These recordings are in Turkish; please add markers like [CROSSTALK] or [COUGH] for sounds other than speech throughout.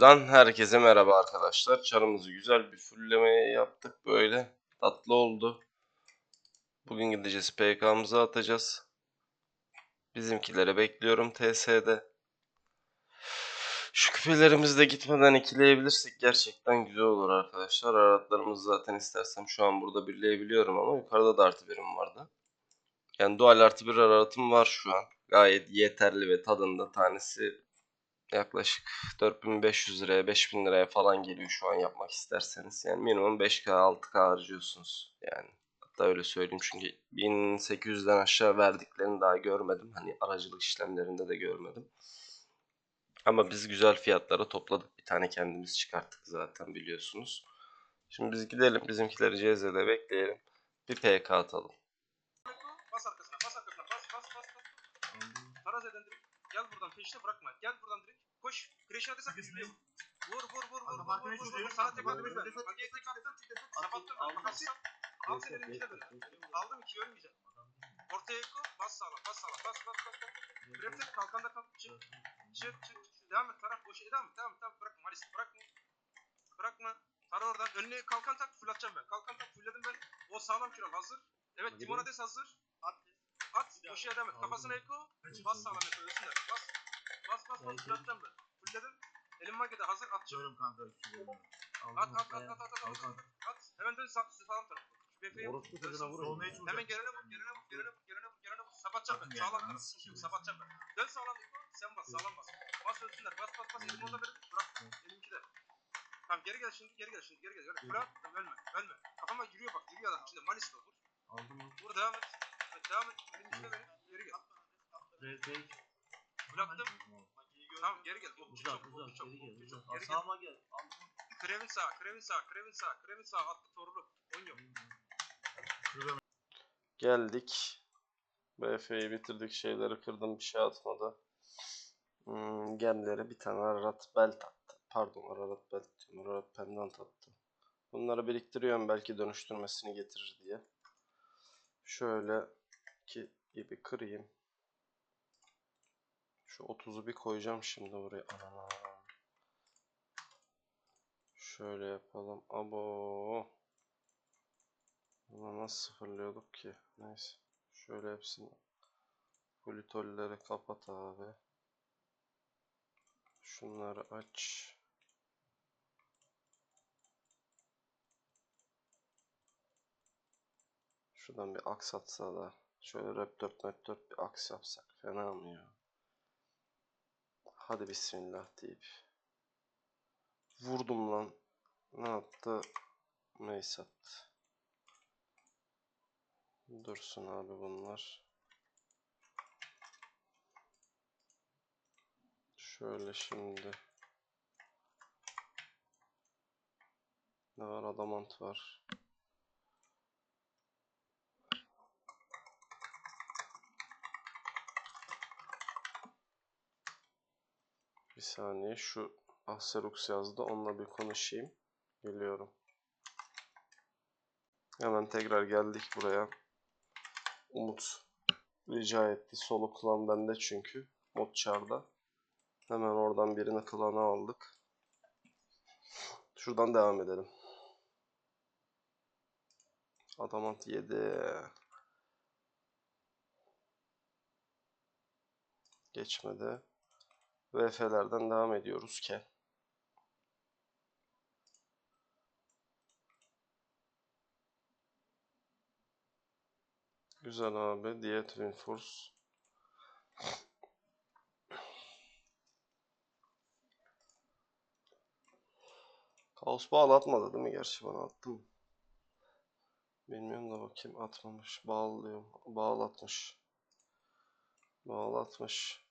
videodan herkese merhaba arkadaşlar. Çarımızı güzel bir fullemeye yaptık böyle. Tatlı oldu. Bugün gideceğiz PK'mızı atacağız. Bizimkilere bekliyorum TS'de. Şu küpelerimizi de gitmeden ikileyebilirsek gerçekten güzel olur arkadaşlar. Aratlarımızı zaten istersem şu an burada birleyebiliyorum ama yukarıda da artı birim vardı. Yani dual artı bir aratım var şu an. Gayet yeterli ve tadında tanesi yaklaşık 4500 liraya 5000 liraya falan geliyor şu an yapmak isterseniz. Yani minimum 5K 6K harcıyorsunuz yani. Hatta öyle söyleyeyim çünkü 1800'den aşağı verdiklerini daha görmedim. Hani aracılık işlemlerinde de görmedim. Ama biz güzel fiyatlara topladık. Bir tane kendimiz çıkarttık zaten biliyorsunuz. Şimdi biz gidelim bizimkileri CZ'de bekleyelim. Bir PK atalım. Bas arkasına, bas arkasına, bas, bas, bas, bas. Taraz eden direkt. Gel buradan peşine bırakma. Gel buradan direkt. Koş. Kreşe atırsak güçlüyor. Vur, vur, vur, vur, vur, vur, vur, vur. Sana tek attım ben. Magiye tek attım. Kapattım ben. Kapatsın. Al seni elimizde böyle. Aldım iki ölmeyeceğim. Ortaya eko. Bas sağlam, bas sağlam. Bas, bas, bas. bas. Grepte kalkanda kal. Çık. Çık, çık. Devam et. Taraf boş. Devam et, devam et. Devam et. Bırakma. Malis. Bırakma. Bırakma. Tara oradan. Önüne kalkan tak. Fullatacağım ben. Kalkan tak. Fulladım ben. O sağlam kral hazır. Evet. Timurades hazır. Koşuya devam et. Kafasına eko. Bas sağlam eko. Ölsünler. Bas. Bas bas bas. Fullatacağım ben. Fulladım. Elim magede hazır. At. Diyorum kanka üstüne. At at at at at at at. At. Hemen dön sağ sağlam taraf. Şu BF'yi vur. Orospu sağ- vur. Hemen gelene vur, gelene vur, gelene vur, gelene vur, gelene vur, Sapatacağım ben. Sağlam taraf. Şimdi sapatacağım ben. Dön sağlam eko. Sen bas, sağlam bas. Bas ölsünler. Bas bas bas. Elimi orada verin. Bırak. Elimki de. Tamam geri gel şimdi, geri gel şimdi, geri gel. Geri. Fırat. Tamam ölme, ölme. Kafama yürüyor bak, yürüyor adam. İçinde Malis de olur. Aldım? Vur devam et. Devam et. Elimki de verin. Geri gel. Rezey. Bıraktım. Tamam geri gel. Okçu Uzak çok, uzak çok, geri gel. okçu çok. uzak. Geri gel. Sağıma gel. Aldım. Krevin sağ, Krevin sağ, Krevin sağ, Krevin sağ. Attı torlu. Oynuyor. Geldik. BF'yi bitirdik. Şeyleri kırdım. Bir şey atmadı. Hmm, gemlere bir tane Ararat belt attı. Pardon Ararat belt diyorum. Ararat pendant attı. Bunları biriktiriyorum belki dönüştürmesini getirir diye. Şöyle iki gibi kırayım. Şu 30'u bir koyacağım şimdi buraya. Ana. Şöyle yapalım. Abo. Bunu nasıl sıfırlıyorduk ki? Neyse. Şöyle hepsini Politolleri kapat abi. Şunları aç. Şuradan bir aks atsa da. Şöyle rap 4 map 4 bir aks yapsak. Fena mı ya? Hadi bismillah deyip. Vurdum lan. Ne yaptı? Mace attı. Dursun abi bunlar. Şöyle şimdi. Ne var? Adamant var. Bir saniye şu Aserux yazdı. Onunla bir konuşayım. Geliyorum. Hemen tekrar geldik buraya. Umut rica etti. Solo klan bende çünkü. Mod çarda. Hemen oradan birini klana aldık. Şuradan devam edelim. Adamant 7. Geçmedi. VF'lerden devam ediyoruz ki. Güzel abi. Diyet Reinforce. Kaos bağlatmadı değil mi? Gerçi bana attım. Bilmiyorum da bakayım atmamış. Bağlıyorum. Bağlatmış. Bağlatmış.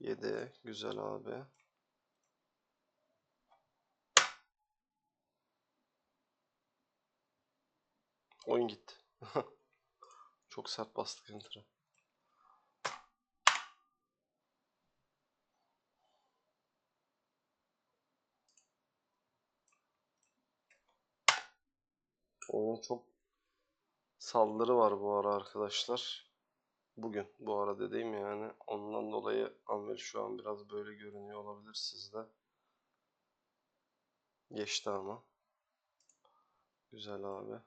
Yedi. Güzel abi. Oyun gitti. [LAUGHS] Çok sert bastık enter'a. Oyun çok saldırı var bu ara arkadaşlar. Bugün bu ara dediğim yani. Ondan dolayı Anvil şu an biraz böyle görünüyor olabilir sizde. Geçti ama. Güzel abi.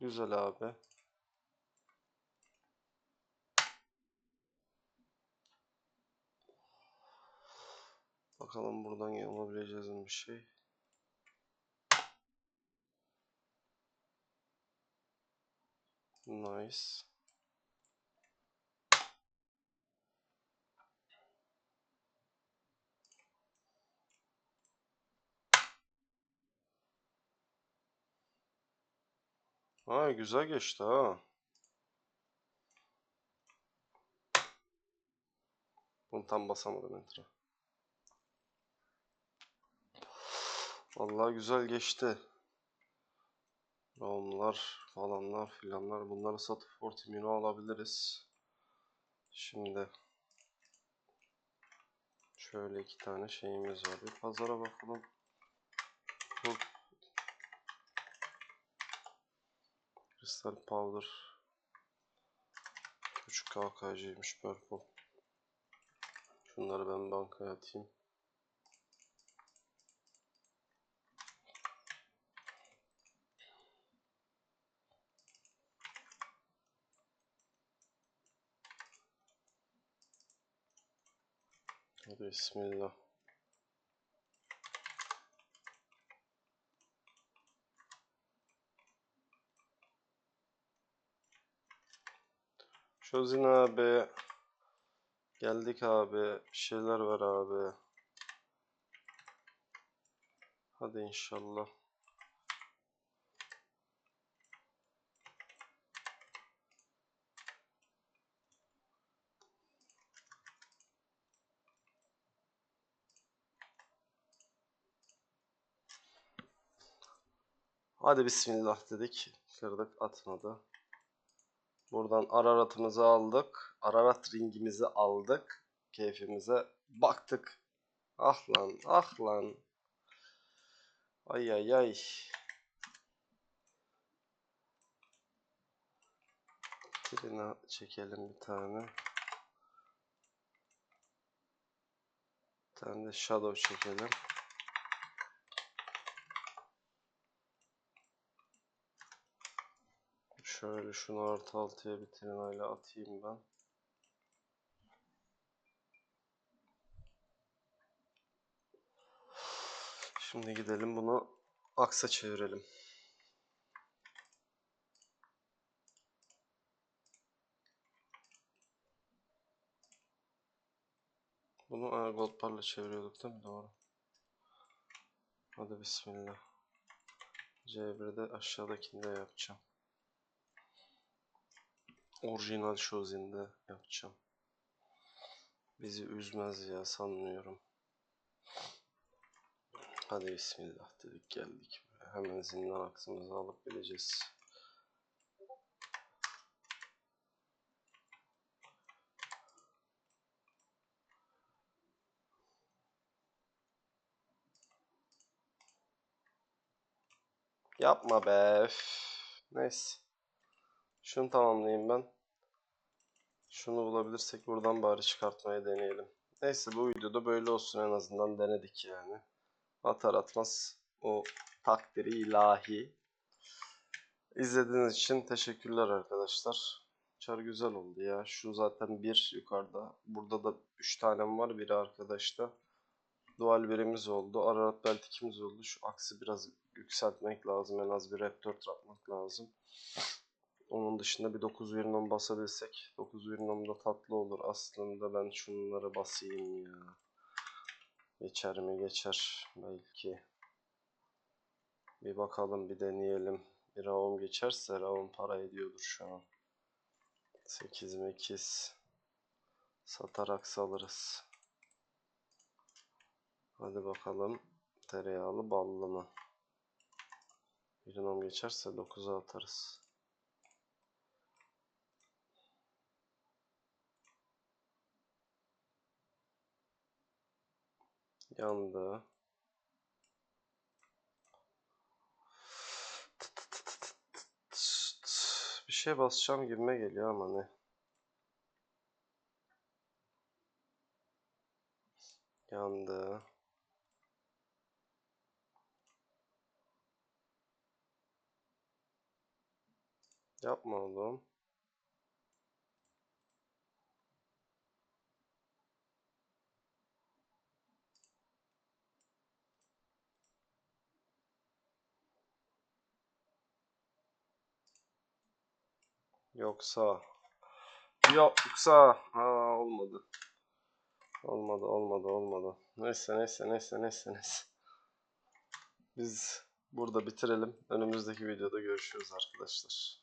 Güzel abi. Bakalım buradan yapabileceğiz mi bir şey. Nice. Ha güzel geçti ha. Bunu tam basamadım enter'a. Vallahi güzel geçti. Roam'lar falanlar filanlar bunları satıp Fortimino alabiliriz. Şimdi şöyle iki tane şeyimiz var. Bir pazara bakalım. Crystal Powder 3 KKC'ymiş Purple. Şunları ben bankaya atayım. Bismillah. Şozin abi. Geldik abi. Bir şeyler ver abi. Hadi inşallah. Hadi bismillah dedik. Kırdık atmadı. Buradan Ararat'ımızı aldık. Ararat ringimizi aldık. Keyfimize baktık. Ah lan ah lan. Ay ay ay. Trina çekelim bir tane. Bir tane de Shadow çekelim. Şöyle şunu artı altıya bir Trina'yla atayım ben. Şimdi gidelim bunu aksa çevirelim. Bunu e, gold parla çeviriyorduk değil mi? Doğru. Hadi bismillah. C1'de aşağıdakini de yapacağım. Orijinal Shozin'de yapacağım. Bizi üzmez ya sanmıyorum. Hadi bismillah dedik geldik. Hemen zindan aksımızı alıp gideceğiz. Yapma be. üf. Neyse. Şunu tamamlayayım ben. Şunu bulabilirsek buradan bari çıkartmaya deneyelim. Neyse bu videoda böyle olsun en azından denedik yani. Atar atmaz o takdiri ilahi. İzlediğiniz için teşekkürler arkadaşlar. Çar güzel oldu ya. Şu zaten bir yukarıda. Burada da 3 tanem var. Biri arkadaşta. Dual birimiz oldu. Ararat belt ikimiz oldu. Şu aksi biraz yükseltmek lazım. En az bir rep 4 atmak lazım. Onun dışında bir 9 Virnom basabilsek 9 Virnom da tatlı olur. Aslında ben şunları basayım ya. Geçer mi geçer belki. Bir bakalım bir deneyelim. Bir Raum geçerse Raum para ediyordur şu an. 8 mekiz. Satarak salırız. Hadi bakalım. Tereyağlı ballı mı? Virnom geçerse 9'a atarız. Yandı. Bir şey basacağım gibime geliyor ama ne? Yandı. Yapma oğlum. Yoksa yoksa ha olmadı. Olmadı, olmadı, olmadı. Neyse, neyse, neyse, neyse, neyse. Biz burada bitirelim. Önümüzdeki videoda görüşürüz arkadaşlar.